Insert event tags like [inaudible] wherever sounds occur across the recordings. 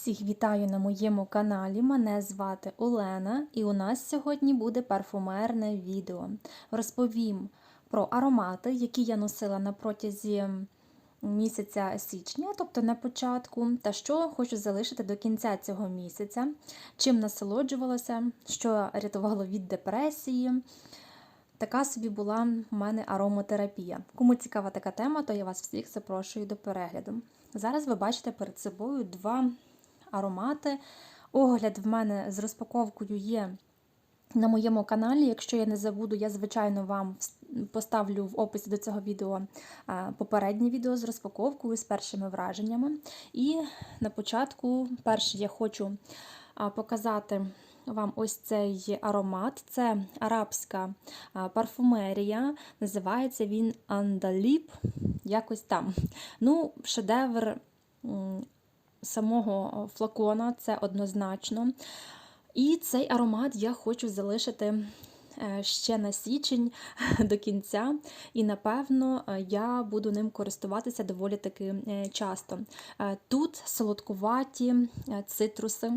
Всіх вітаю на моєму каналі. Мене звати Олена, і у нас сьогодні буде парфумерне відео. Розповім про аромати, які я носила на протязі місяця січня, тобто на початку, та що хочу залишити до кінця цього місяця, чим насолоджувалася, що рятувало від депресії. Така собі була в мене аромотерапія. Кому цікава така тема, то я вас всіх запрошую до перегляду. Зараз ви бачите перед собою два аромати. Огляд в мене з розпаковкою є на моєму каналі. Якщо я не забуду, я, звичайно, вам поставлю в описі до цього відео попереднє відео з розпаковкою, з першими враженнями. І на початку, перше, я хочу показати вам ось цей аромат. Це арабська парфумерія. Називається він Андаліп. Якось там. Ну, шедевр самого флакона, це однозначно. І цей аромат я хочу залишити ще на січень [laughs] до кінця, і, напевно, я буду ним користуватися доволі таки часто. Тут солодкуваті цитруси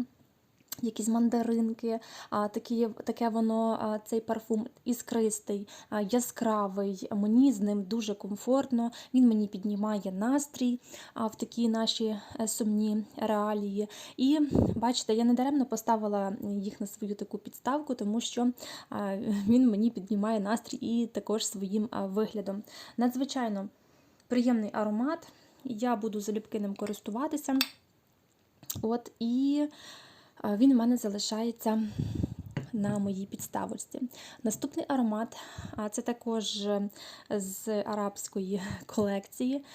якісь мандаринки, такі, таке воно, цей парфум іскристий, яскравий. Мені з ним дуже комфортно, він мені піднімає настрій в такі наші е, сумні реалії. І бачите, я недаремно поставила їх на свою таку підставку, тому що він мені піднімає настрій і також своїм виглядом. Надзвичайно приємний аромат, я буду залюбки ним користуватися. От і він у мене залишається на моїй підставочці. Наступний аромат це також з арабської колекції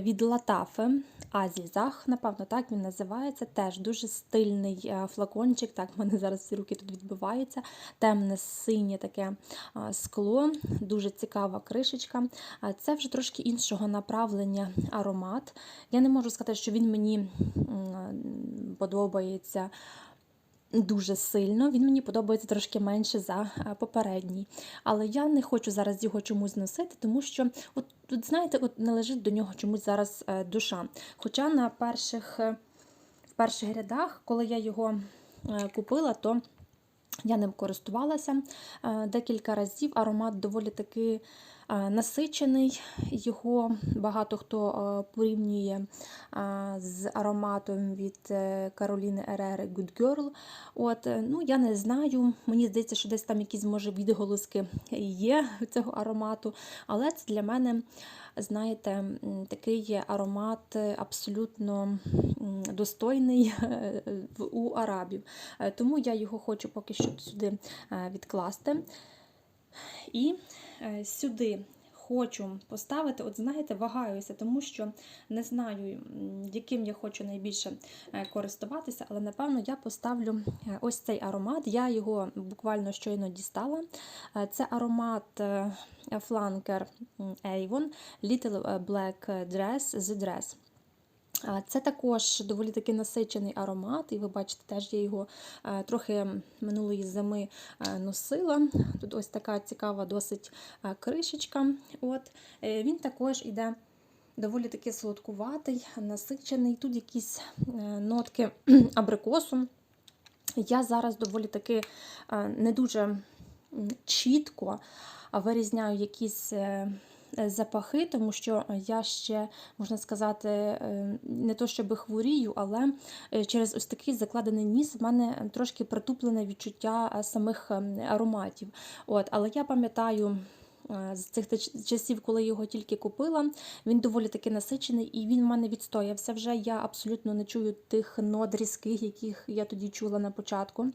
від Латафи Азізах, напевно, так він називається. Теж дуже стильний флакончик. Так, в мене зараз всі руки тут відбиваються. Темне синє таке скло, дуже цікава кришечка. Це вже трошки іншого направлення аромат. Я не можу сказати, що він мені подобається. Дуже сильно, він мені подобається трошки менше за попередній. Але я не хочу зараз його чомусь носити, тому що, от, от знаєте, от не лежить до нього чомусь зараз е, душа. Хоча на перших, е, в перших рядах, коли я його е, купила, то я ним користувалася декілька разів. Аромат доволі таки насичений. Його багато хто порівнює з ароматом від е, Кароліни Ерери Good Girl. От, е, ну, Я не знаю. Мені здається, що десь там якісь може відголоски є [laughs] цього аромату, але це для мене. Знаєте, такий аромат абсолютно достойний [laughs] у арабів. Е, тому я його хочу поки що сюди відкласти. І Е, сюди хочу поставити, от знаєте, вагаюся, тому що не знаю, яким я хочу найбільше е, користуватися, але напевно я поставлю е, ось цей аромат. Я його буквально щойно дістала. Це аромат фланкер Avon Little Black Dress The Dress. Це також доволі таки насичений аромат, і ви бачите, теж я його е, трохи минулої зими е, носила. Тут ось така цікава досить е, кришечка. От. Він також іде доволі таки солодкуватий, насичений. Тут якісь нотки [clears throat] абрикосу. Я зараз доволі таки не дуже чітко вирізняю якісь. Е, запахи, тому що я ще, можна сказати, е, не то щоб хворію, але е, через ось такий закладений ніс в мене трошки притуплене відчуття самих ароматів. От, Але я пам'ятаю. З цих часів, коли його тільки купила, він доволі таки насичений, і він в мене відстоявся вже. Я абсолютно не чую тих нот різких, яких я тоді чула на початку.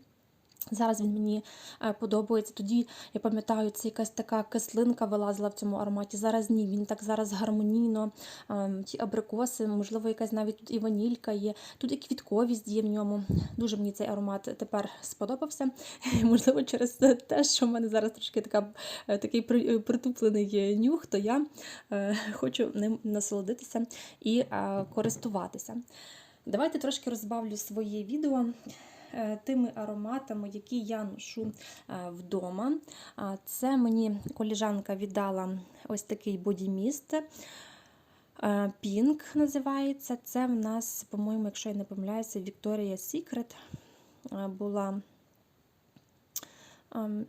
Зараз він мені е, подобається. Тоді, я пам'ятаю, це якась така кислинка вилазила в цьому ароматі. Зараз ні, він так зараз гармонійно, ем, ті абрикоси, можливо, якась навіть тут і ванілька є, тут і квітковість є в ньому. Дуже мені цей аромат тепер сподобався. [laughs] Можливо, через те, що в мене зараз трошки така, е, такий притуплений нюх, то я е, хочу ним насолодитися і користуватися. Давайте трошки розбавлю своє відео. Е, тими ароматами, які я ношу е, вдома. Це мені коліжанка віддала ось такий бодіміст. Pink називається. Це в нас, по-моєму, якщо я не помиляюся, Victoria's е, була.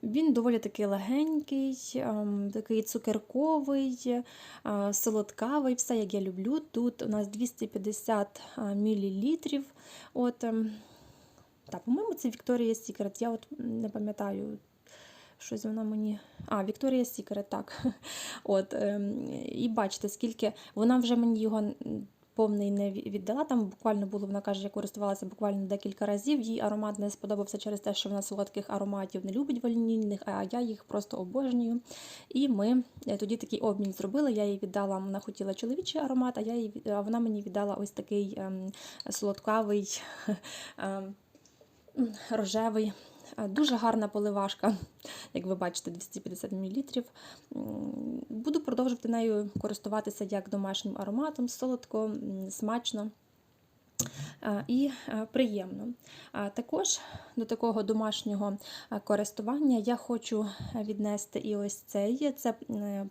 Він доволі такий легенький, такий цукерковий, е, солодкавий, все як я люблю. Тут у нас 250 мл. От, ем, та, по-моєму, це Victoria's Secret. Я от не пам'ятаю, щось вона мені. А, Victoria's Secret, так. [laughs] От, ем, і бачите, скільки вона вже мені його повний не віддала. Там буквально було, вона каже, я користувалася буквально декілька разів. Їй аромат не сподобався через те, що вона солодких ароматів не любить ванільних, а я їх просто обожнюю. І ми е, тоді такий обмін зробили. Я їй віддала, вона хотіла чоловічий аромат, а я їй, а вона мені віддала ось такий ем, солодкавий. [laughs] ем, рожевий. Е, Дуже гарна поливашка, як ви бачите, 250 мл. Буду продовжувати нею користуватися як домашнім ароматом, солодко, смачно. е, І е, приємно. Також до такого домашнього користування я хочу віднести і ось цей. Це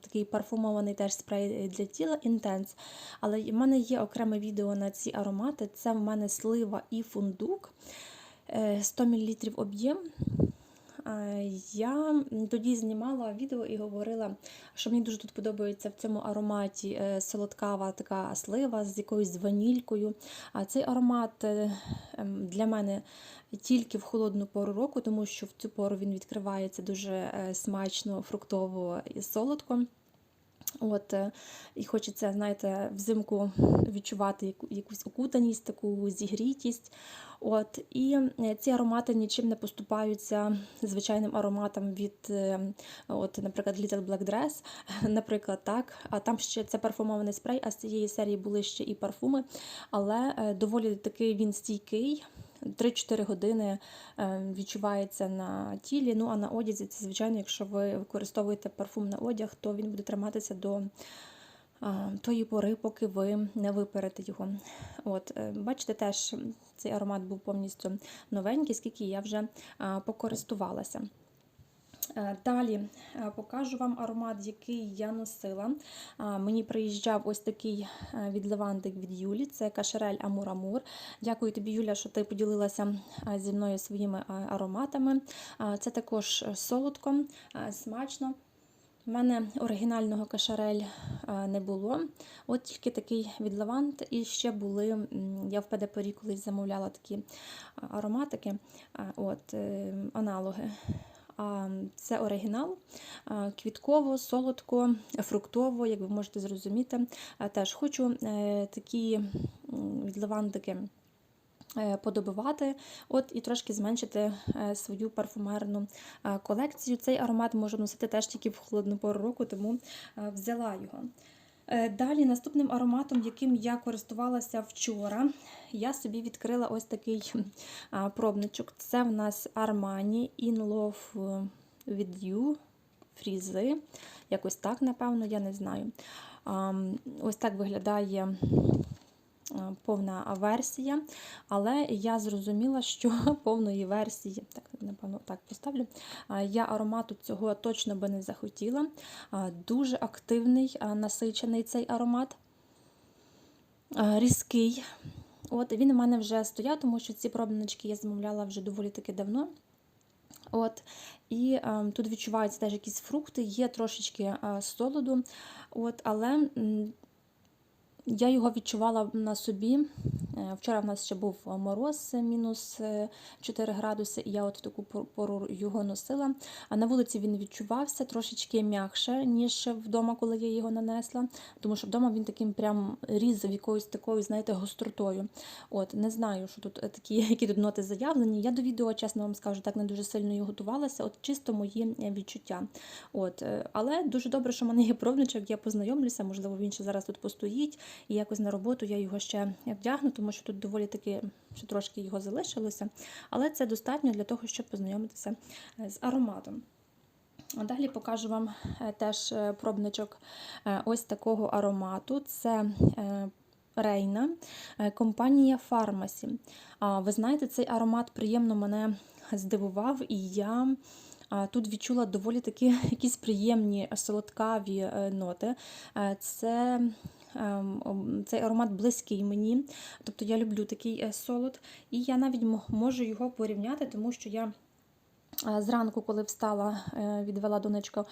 такий парфумований теж спрей для тіла Intense. Але в мене є окреме відео на ці аромати. Це в мене слива і фундук. Е, 100 мл об'єм. Е, Я тоді знімала відео і говорила, що мені дуже тут подобається в цьому ароматі е, солодкава така слива з якоюсь ванількою. А цей аромат е, ем, для мене тільки в холодну пору року, тому що в цю пору він відкривається дуже е, смачно, фруктово і солодко. От, е, і хочеться, знаєте, взимку відчувати яку- якусь окутаність, таку зігрітість. От, і е, ці аромати нічим не поступаються звичайним ароматам від, е, от, наприклад, Little Black Dress, [laughs] наприклад, так. А там ще це парфумований спрей, а з цієї серії були ще і парфуми, але доволі такий він стійкий. 3-4 години е, відчувається на тілі. Ну а на одязі це, звичайно, якщо ви використовуєте парфум на одяг, то він буде триматися до тої пори, поки ви не виперете його. От, е, бачите, теж цей аромат був повністю новенький, скільки я вже покористувалася. Е, Далі е, покажу вам аромат, який я носила. Мені приїжджав ось такий е, від Левантик від Юлі. Це кашерель Амур Амур. Дякую тобі, Юля, що ти поділилася е, зі мною своїми е, ароматами. Це також е, солодко, е, смачно. У мене оригінального кашарель е, не було. От тільки такий від Левант. І ще були, я в ПДПорі колись замовляла такі ароматики, от, е, аналоги. Це оригінал, квітково, солодко, фруктово, як ви можете зрозуміти. Теж хочу е, такі від лавандики е, подобивати, от і трошки зменшити е, свою парфумерну колекцію. Цей аромат можу носити теж тільки в холодну пору року, тому взяла його. Е, Далі наступним ароматом, яким я користувалася вчора, я собі відкрила ось такий пробничок. Це в нас Armani In Love with You фрізи. Якось так, напевно, я не знаю. Ось так виглядає повна версія, але я зрозуміла, що [laughs] повної версії, так, напевно, так поставлю, я аромату цього точно би не захотіла. Дуже активний, насичений цей аромат, різкий. От, він у мене вже стояв, тому що ці пробнички я замовляла вже доволі таки давно. От, І е, тут відчуваються теж якісь фрукти, є трошечки е, солоду, от, але я його відчувала на собі. Е, Вчора в нас ще був мороз е, мінус е, 4 градуси, і я от таку пор- пору його носила. А на вулиці він відчувався трошечки м'якше, ніж вдома, коли я його нанесла. Тому що вдома він таким прям різав якоюсь такою, знаєте, гостротою. От, не знаю, що тут е, такі, які тут ноти заявлені. Я до відео, чесно вам скажу, так не дуже сильно і готувалася. От чисто мої е, відчуття. От, е, але дуже добре, що в мене є пробничок, я познайомлюся, можливо, він ще зараз тут постоїть, і якось на роботу я його ще вдягну, тому що тут доволі таки ще трошки його залишилося. Але це достатньо для того, щоб познайомитися е, з ароматом. Далі покажу вам е, теж е, пробничок ось такого аромату. Це Рейна, компанія Фармасі. Ви знаєте, цей аромат приємно мене здивував, і я тут відчула доволі такі [laughs] якісь приємні солодкаві ноти. Це цей аромат близький мені. Тобто я люблю такий е, солод. І я навіть можу його порівняти, тому що я. е, Зранку, коли встала, е, відвела донечку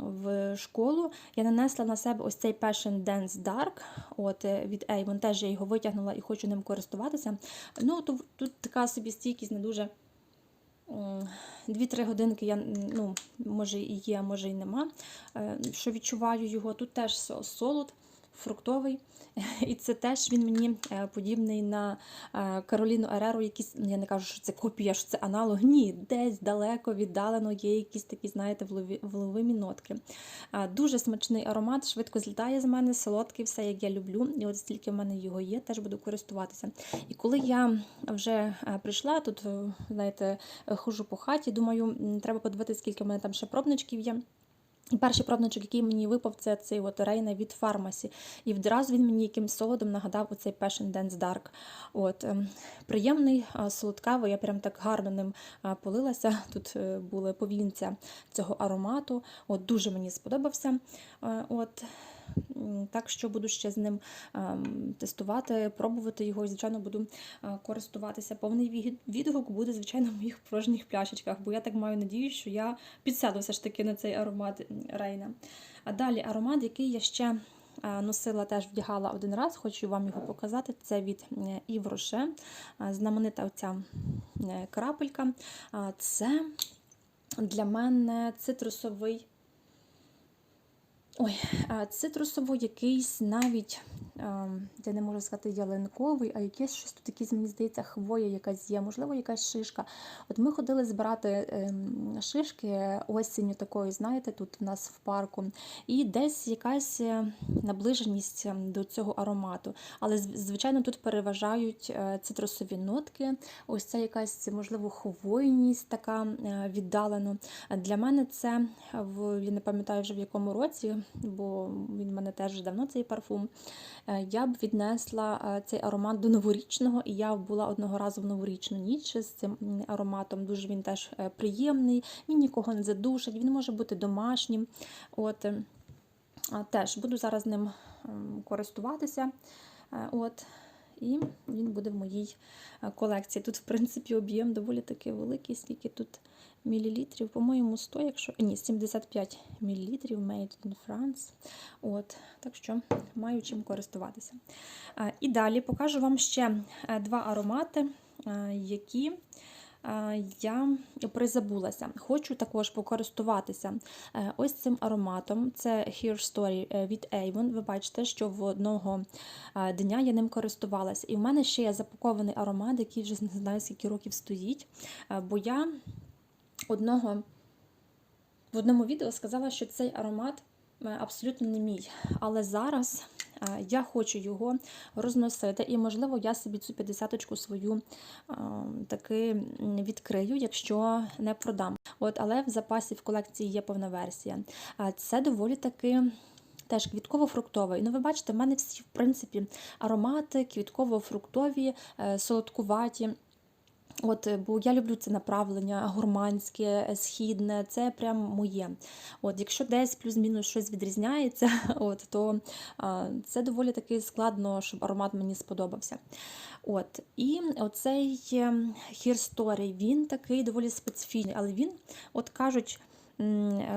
в школу, я нанесла на себе ось цей Passion Dance Dark от, від Avon. Теж я його витягнула і хочу ним користуватися. Ну, тут, тут така собі стійкість не дуже. М, Дві-три годинки я ну, може і є, може і нема. Е, Що відчуваю його. Тут теж солод, фруктовий. І це теж він мені е, подібний на е, Кароліну Ереру. Якісь, ну, я не кажу, що це копія, що це аналог. Ні, десь далеко віддалено є якісь такі, знаєте, вловимі нотки. Е, Дуже смачний аромат, швидко злітає з мене, солодкий, все як я люблю. І от стільки в мене його є, теж буду користуватися. І коли я вже прийшла, тут, знаєте, хожу по хаті, думаю, треба подивитися, скільки в мене там ще пробничків є. Перший пробничок, який мені випав, це цей от Рейна від Фармасі. І відразу він мені якимсь солодом нагадав оцей Passion Dance Dark. От, ем, приємний, солодкавий, я прям так гарно ним полилася. [laughs] Тут е, були повінця цього аромату. От, дуже мені сподобався. Е, От, так що буду ще з ним ем, тестувати, пробувати його і, звичайно, буду е, користуватися. Повний відгук буде, звичайно, в моїх порожніх пляшечках, бо я так маю надію, що я підсяду все ж таки на цей аромат Рейна. А далі аромат, який я ще е, носила, теж вдягала один раз, хочу вам його показати. Це від Ів Роше, знаменита оця е, крапелька. Це для мене цитрусовий. Ой, цитрусово якийсь навіть, я не можу сказати ялинковий, а якесь щось тут якісь, мені здається, хвоя якась є, можливо, якась шишка. От ми ходили збирати ем, шишки осінню такої, знаєте, тут в нас в парку, і десь якась е, наближеність ем, до цього аромату. Але, звичайно, тут переважають е, цитрусові нотки, ось це якась, можливо, хвойність така е, віддалено. Для мене це я не пам'ятаю вже в якому році, бо він в мене теж давно цей парфум. Е, Я б віднесла е, цей аромат до новорічного, і я була одного разу в новорічну ніч з цим ароматом. Дуже він теж е, приємний, він нікого не задушить, він може бути домашнім. От, теж буду зараз ним користуватися. От. І він буде в моїй колекції. Тут, в принципі, об'єм доволі таки великий, скільки тут мілілітрів, по-моєму, 100, якщо ні, 75 мілілітрів Made in France. От, так що маю чим користуватися. І далі покажу вам ще е, два аромати, е, які е, я призабулася. Хочу також покористуватися ось цим ароматом. Це Hair Story від Avon. Ви бачите, що в одного дня я ним користувалася. І в мене ще є запакований аромат, який вже не знаю скільки років стоїть. Бо я одного в одному відео сказала, що цей аромат е, абсолютно не мій. Але зараз е, я хочу його розносити, і, можливо, я собі цю 50-очку свою е, таки відкрию, якщо не продам. От, але в запасі в колекції є повна версія. Це доволі таки. Теж квітково-фруктовий. Ну, ви бачите, в мене всі, в принципі, аромати квітково-фруктові, солодкуваті. От, е, бо я люблю це направлення гурманське, е, східне, це прям моє. От, якщо десь плюс-мінус щось відрізняється, [laughs] от, то а, це доволі таки складно, щоб аромат мені сподобався. От, і оцей хірсторій, він такий доволі специфічний, але він, от кажуть,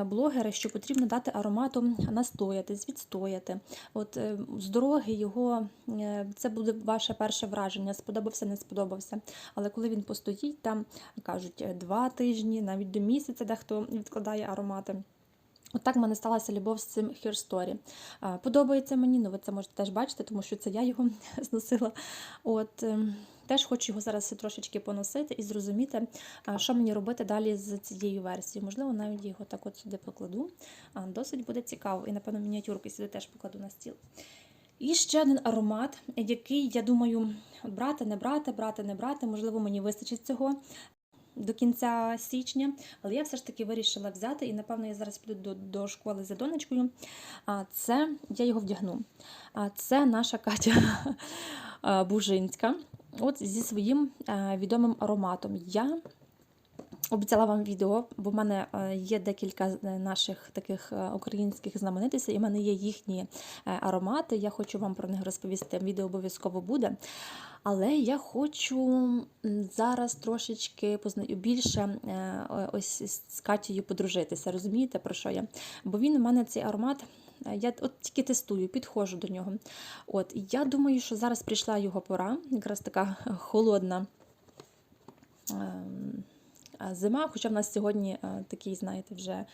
блогери, що потрібно дати аромату настоятись, відстояти. От е, з дороги його е, це буде ваше перше враження, сподобався, не сподобався. Але коли він постоїть, там кажуть е, два тижні, навіть до місяця дехто відкладає аромати. От в мене сталася любов з цим Story. Подобається мені, ну ви це можете теж бачити, тому що це я його [laughs] зносила. От, ем, теж хочу його зараз трошечки поносити і зрозуміти, що мені робити далі з цією версією. Можливо, навіть його так от сюди покладу. Досить буде цікаво. І, напевно, мініатюрки сюди теж покладу на стіл. І ще один аромат, який, я думаю, брати, не брати, брати, не брати. Можливо, мені вистачить цього до кінця січня, але я все ж таки вирішила взяти, і напевно я зараз піду до, до школи за донечкою. А це я його вдягну. А це наша Катя [laughs] Бужинська, От зі своїм відомим ароматом. Я Обіцяла вам відео, бо в мене е, є декілька е, наших таких е, українських знаменитостей, і в мене є їхні аромати. Я хочу вам про них розповісти. Відео обов'язково буде. Але я хочу зараз трошечки більше ось з Катією подружитися. Розумієте, про що я? Бо він у мене цей аромат. Я от тільки тестую, підходжу до нього. От я думаю, що зараз прийшла його пора, якраз така [laughs] холодна. Зима, хоча в нас сьогодні такий, знаєте, вже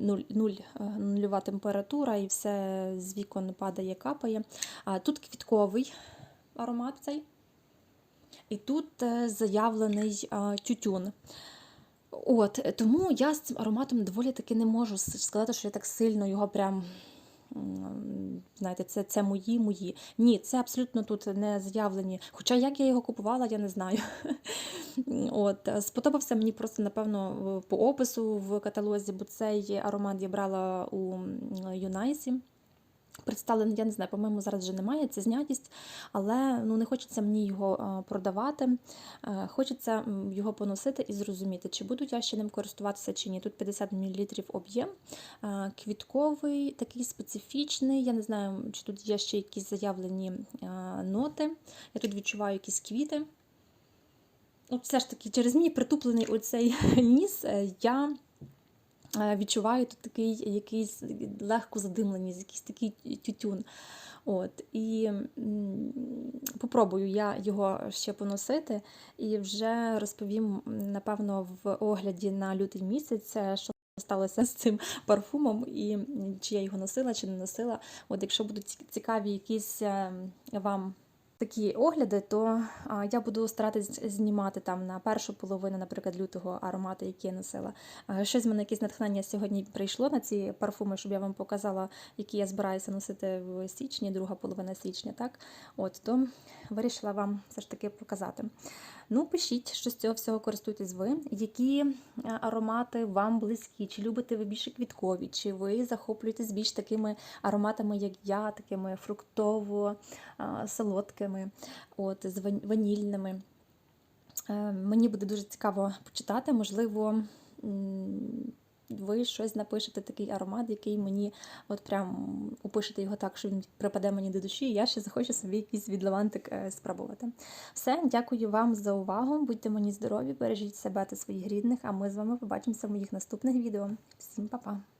нуль, нуль, нульова температура і все з вікон падає, капає. Тут квітковий аромат цей. І тут е, заявлений тютюн. От, тому я з цим ароматом доволі таки не можу сказати, що я так сильно його прям. Знаєте, це, це мої, мої. Ні, це абсолютно тут не з'явлені. Хоча як я його купувала, я не знаю. [laughs] От, сподобався мені просто, напевно, по опису в каталозі, бо цей аромат я брала у Юнайсі. Представлений, я не знаю, по-моєму, зараз вже немає, це знятість, але ну, не хочеться мені його е, продавати. Е, Хочеться його поносити і зрозуміти, чи буду я ще ним користуватися чи ні. Тут 50 мл об'єм, е, квітковий, такий специфічний. Я не знаю, чи тут є ще якісь заявлені ноти. Я тут відчуваю якісь квіти. От все ж таки, через мій притуплений оцей [laughs] ніс, я відчуваю тут такий якийсь легко задимленість, якийсь такий тютюн. От, і попробую я його ще поносити і вже розповім, напевно, в огляді на лютий місяць, е, що сталося з цим парфумом, і чи я його носила, чи не носила. От якщо будуть цікаві якісь е, вам такі огляди, то я буду старатись знімати там на першу половину, наприклад, лютого аромати, які я носила. Щось в мене якесь натхнення сьогодні прийшло на ці парфуми, щоб я вам показала, які я збираюся носити в січні, друга половина січня. Так, от то вирішила вам все ж таки показати. Ну, пишіть, що з цього всього користуєтесь ви, які е, аромати вам близькі, чи любите ви більше квіткові, чи ви захоплюєтесь більш такими ароматами, як я, такими фруктово а, от, з ванільними. Е, Мені буде дуже цікаво почитати, можливо, ви щось напишете такий аромат, який мені от прям опишете його так, що він припаде мені до душі, і я ще захочу собі якийсь відлавантик е, спробувати. Все, дякую вам за увагу. Будьте мені здорові, бережіть себе та своїх рідних, а ми з вами побачимося в моїх наступних відео. Всім па-па!